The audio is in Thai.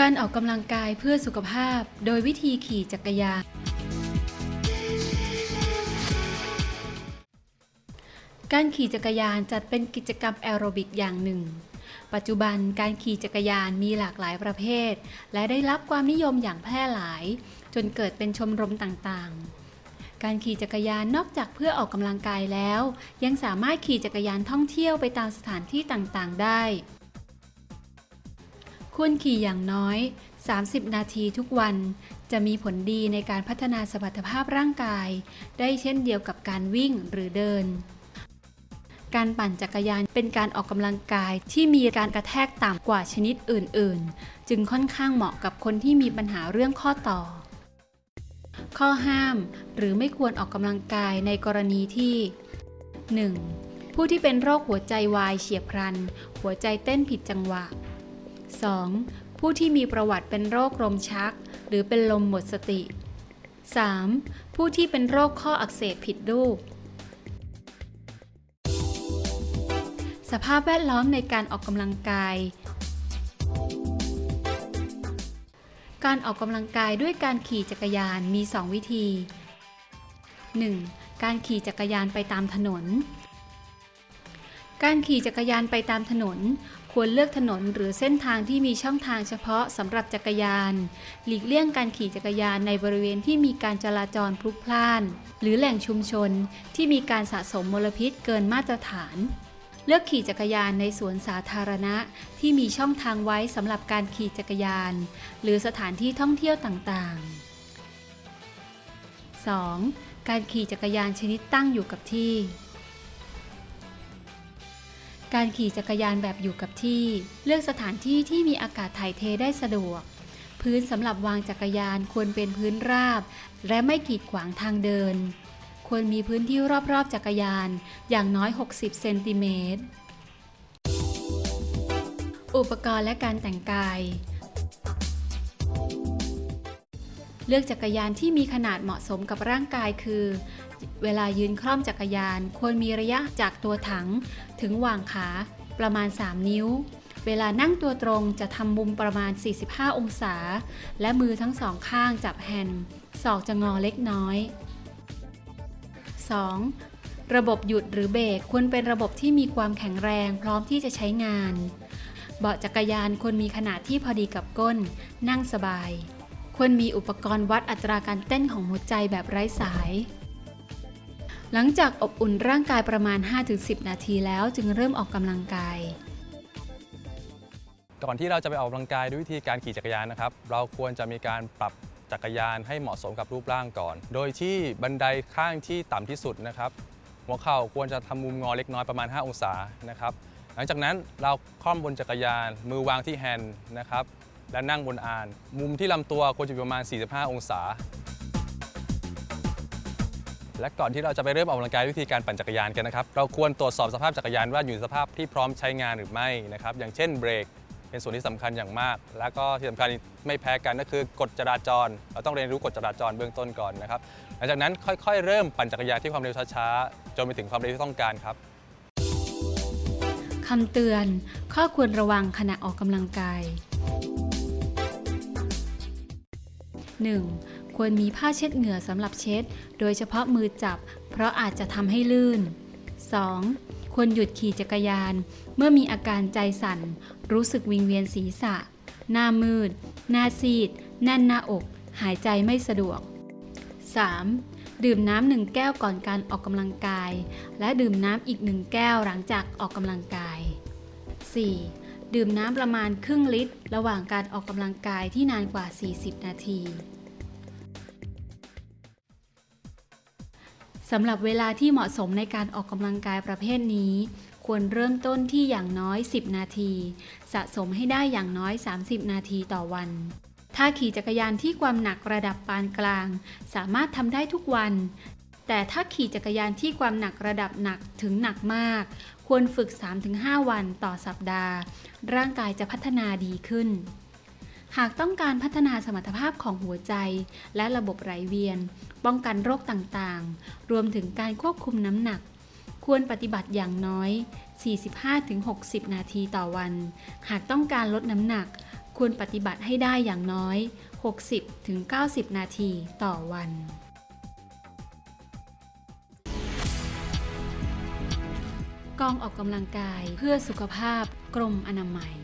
การออกกำลังกายเพื่อสุขภาพ โดยวิธีขี่จักรยาน การขี่จักรยานจัดเป็นกิจกรรมแอโรบิกอย่างหนึ่ง ปัจจุบันการขี่จักรยานมีหลากหลายประเภท และได้รับความนิยมอย่างแพร่หลาย จนเกิดเป็นชมรมต่างๆ การขี่จักรยานนอกจากเพื่อออกกำลังกายแล้ว ยังสามารถขี่จักรยานท่องเที่ยวไปตามสถานที่ต่างๆ ได้ ควรขี่อย่างน้อย 30 นาทีทุกวัน จะมีผลดีในการพัฒนาสมรรถภาพร่างกาย ได้เช่นเดียวกับการวิ่งหรือเดิน การปั่นจักรยานเป็นการออกกำลังกายที่มีการกระแทกต่ำกว่าชนิดอื่น ๆ จึงค่อนข้างเหมาะกับคนที่มีปัญหาเรื่องข้อต่อ ข้อห้าม หรือไม่ควรออกกำลังกายในกรณีที่ 1. ผู้ที่เป็นโรคหัวใจวายเฉียบพลัน หัวใจเต้นผิดจังหวะ 2. ผู้ที่มีประวัติเป็นโรคลมชัก หรือเป็นลมหมดสติ 3. ผู้ที่เป็นโรคข้ออักเสบผิดรูป สภาพแวดล้อมในการออกกำลังกาย การออกกำลังกายด้วยการขี่จักรยานมี 2 วิธี 1. การขี่จักรยานไปตามถนน การขี่จักรยานไปตามถนน ควรเลือกถนนหรือเส้นทางที่มีช่องทางเฉพาะสำหรับจักรยาน หลีกเลี่ยงการขี่จักรยานในบริเวณที่มีการจราจรพลุกพล่าน หรือแหล่งชุมชนที่มีการสะสมมลพิษเกินมาตรฐาน เลือกขี่จักรยานในสวนสาธารณะที่มีช่องทางไว้สำหรับการขี่จักรยาน หรือสถานที่ท่องเที่ยวต่างๆ 2. การขี่จักรยานชนิดตั้งอยู่กับที่ การขี่จักรยานแบบอยู่กับที่ เลือกสถานที่ที่มีอากาศถ่ายเทได้สะดวก พื้นสำหรับวางจักรยานควรเป็นพื้นราบ และไม่กีดขวางทางเดิน ควรมีพื้นที่รอบๆ จักรยานอย่างน้อย 60 เซนติเมตร อุปกรณ์และการแต่งกาย เลือกจักรยานที่มีขนาดเหมาะสมกับร่างกายคือ เวลายืนคล่อมจักรยาน ควรมีระยะจากตัวถัง ถึงหว่างขาประมาณ 3 นิ้ว เวลานั่งตัวตรงจะทำมุมประมาณ 45 องศา และมือทั้งสองข้างจับแฮนด์ศอกจะงอเล็กน้อย 2. ระบบหยุดหรือเบรกควรเป็นระบบที่มีความแข็งแรงพร้อมที่จะใช้งาน เบาะจักรยานควรมีขนาดที่พอดีกับก้น นั่งสบาย ควรมีอุปกรณ์วัดอัตราการเต้นของหัวใจแบบไร้สาย หลังจากอบอุ่นร่างกายประมาณ 5-10 นาทีแล้วจึงเริ่มออกกำลังกาย ก่อนที่เราจะไปออกกำลังกายด้วยวิธีการขี่จักรยานนะครับ เราควรจะมีการปรับจักรยานให้เหมาะสมกับรูปร่างก่อน โดยที่บันไดข้างที่ต่ำที่สุดนะครับ หัวเข่าควรจะทำมุมงอเล็กน้อยประมาณ 5 องศานะครับ หลังจากนั้นเราคล่อมบนจักรยานมือวางที่แฮนด์นะครับ และนั่งบนอาน มุมที่ลำตัวควรจะอยู่ประมาณ 45 องศา และก่อนที่เราจะไปเริ่มออกกำลังกายวิธีการปั่นจักรยานกันนะครับ เราควรตรวจสอบสภาพจักรยานว่าอยู่ในสภาพที่พร้อมใช้งานหรือไม่นะครับ อย่างเช่นเบรกเป็นส่วนที่สำคัญอย่างมาก แล้วก็ที่สำคัญไม่แพ้กันก็คือกฎจราจร เราต้องเรียนรู้กฎจราจรเบื้องต้นก่อนนะครับ หลังจากนั้นค่อยๆ เริ่มปั่นจักรยานที่ความเร็วช้าๆ จนไปถึงความเร็วที่ต้องการครับคำเตือน ข้อควรระวังขณะออกกำลังกาย 1. ควรมีผ้าเช็ดเหงื่อสำหรับเช็ด โดยเฉพาะมือจับ เพราะอาจจะทำให้ลื่น 2. ควรหยุดขี่จักรยาน เมื่อมีอาการใจสั่น รู้สึกวิงเวียนศีรษะ หน้ามืด หน้าซีด แน่นหน้าอก หายใจไม่สะดวก 3. ดื่มน้ำหนึ่งแก้วก่อนการออกกำลังกาย และดื่มน้ำอีกหนึ่งแก้วหลังจากออกกำลังกาย 4. ดื่มน้ำประมาณครึ่งลิตร ระหว่างการออกกำลังกายที่นานกว่า 40 นาทีสำหรับเวลาที่เหมาะสมในการออกกำลังกายประเภทนี้ ควรเริ่มต้นที่อย่างน้อย 10 นาที สะสมให้ได้อย่างน้อย 30 นาทีต่อวัน ถ้าขี่จักรยานที่ความหนักระดับปานกลาง สามารถทำได้ทุกวัน แต่ถ้าขี่จักรยานที่ความหนักระดับหนักถึงหนักมาก ควรฝึก 3-5 วันต่อสัปดาห์ ร่างกายจะพัฒนาดีขึ้น หากต้องการพัฒนาสมรรถภาพของหัวใจ และระบบไหลเวียน ป้องกันโรคต่างๆ รวมถึงการควบคุมน้ำหนัก ควรปฏิบัติอย่างน้อย 45-60 นาทีต่อวัน หากต้องการลดน้ำหนัก ควรปฏิบัติให้ได้อย่างน้อย 60-90 นาทีต่อวัน กองออกกำลังกายเพื่อสุขภาพกรมอนามัย